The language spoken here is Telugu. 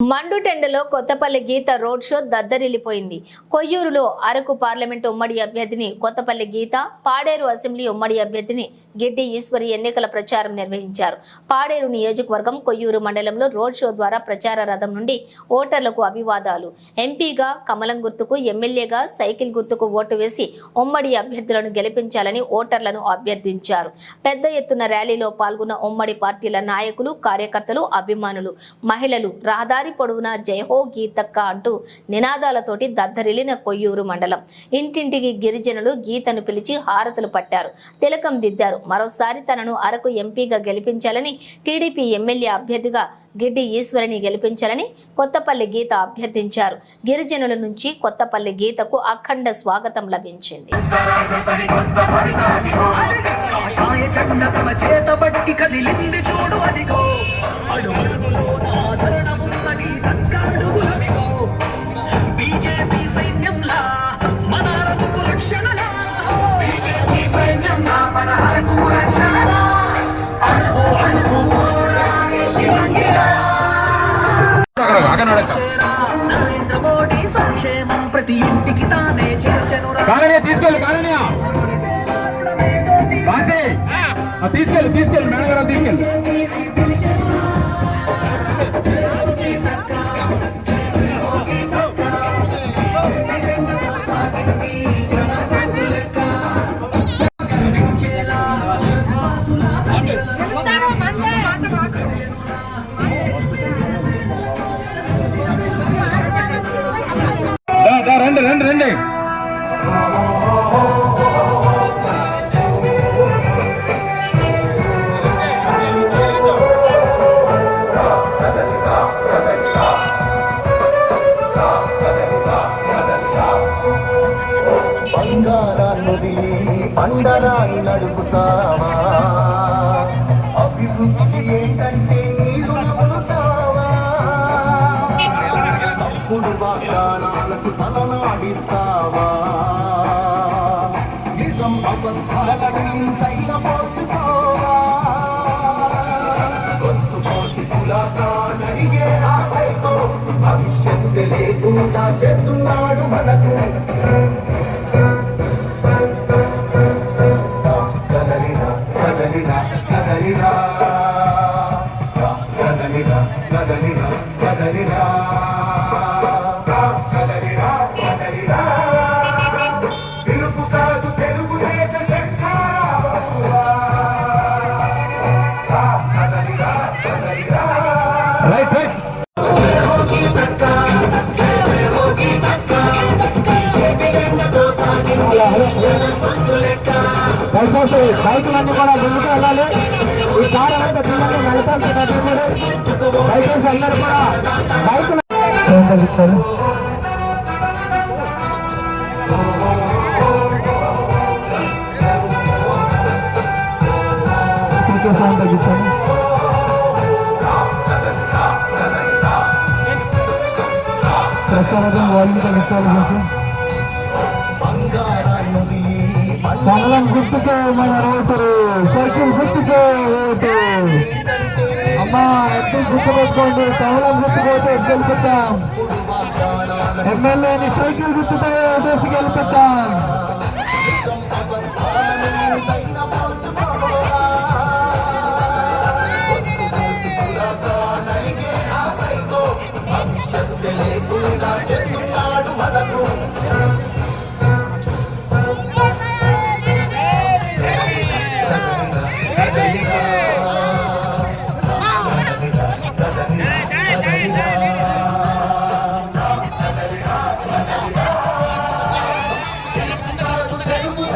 మండుటెండలో కొత్తపల్లి గీత రోడ్ షో దద్దరిల్లిపోయింది. కొయ్యూరులో అరకు పార్లమెంట్ ఉమ్మడి అభ్యర్థిని కొత్తపల్లి గీత పాడేరు అసెంబ్లీ ఉమ్మడి అభ్యర్థిని గిడ్డి ఈశ్వరి ఎన్నికల ప్రచారం నిర్వహించారు. పాడేరు నియోజకవర్గం కొయ్యూరు మండలంలో రోడ్ షో ద్వారా ప్రచార రథం నుండి ఓటర్లకు అభివాదాలు. ఎంపీగా కమలం గుర్తుకు ఎమ్మెల్యేగా సైకిల్ గుర్తుకు ఓటు వేసి ఉమ్మడి అభ్యర్థులను గెలిపించాలని ఓటర్లను అభ్యర్థించారు. పెద్ద ఎత్తున ర్యాలీలో పాల్గొన్న ఉమ్మడి పార్టీల నాయకులు కార్యకర్తలు అభిమానులు. మహిళలు రహదారి పొడవునా జయహో గీతక్క అంటూ నినాదాలతోటి దద్దరిల్లిన కొయ్యూరు మండలం. ఇంటింటికి గిరిజనులు గీతను పిలిచి హారతులు పట్టారు. తిలకం దిద్దారు మరోసారి తనను అరకు ఎంపీగా గెలిపించాలని టీడీపీ ఎమ్మెల్యే అభ్యర్థిగా గిడ్డి ఈశ్వరిని గెలిపించాలని కొత్తపల్లి గీత అభ్యర్థించారు. గిరిజనుల నుంచి కొత్తపల్లి గీతకు అఖండ స్వాగతం లభించింది. చేత బట్టి కదిలింది చూడు అదిగో. తీసుకెళ్ళు తీసుకెళ్ళు మేడం గారు తీసుకెళ్ళు. రండి రండి. రండి బంగారాన్నది పండరాన్ని నడుపుతావా? అభివృద్ధి ఏంటంటే నీళ్ళు నమ్ముతావా తప్పుడు వాగ్దానాలకు తలనాడిస్తావా? నిజం అబద్ధాలను ఇంతైన పోల్చుకోవా? గొంతు కోసి కులాసానడిగే ఆశతో భవిష్యత్తు లేకుండా చేస్తున్నాడు మనకు. కదలిరా కదలిరా. కదలిరా కదలిరా. పిలుపు కాదు తెలుగుదేశ కదలిరా కదలిరా. రైట్ రైట్ దయచేసి బైకులన్నీ కూడా ముందుకు వెళ్ళాలి. ఈ కారు పిల్లల్ని నడపాల్సి దయచేసి అందరూ కూడా బైకులు సహకరిస్తారు సౌండ్ తగ్గించాను ప్రచారం వాల్యూమ్ తగ్గించాలి కొంచెం మండలం గుర్తుకే మన రైతులు సర్కిల్ గుర్తుకే రైతు అమ్మా ఎత్తి గుర్తుపెట్టుకోండి. కమలం గుర్తుపోతే గెలిపెట్టాం ఎమ్మెల్యేని సైకిల్ గుర్తుపై ఓటేసి గెలిపెట్టాం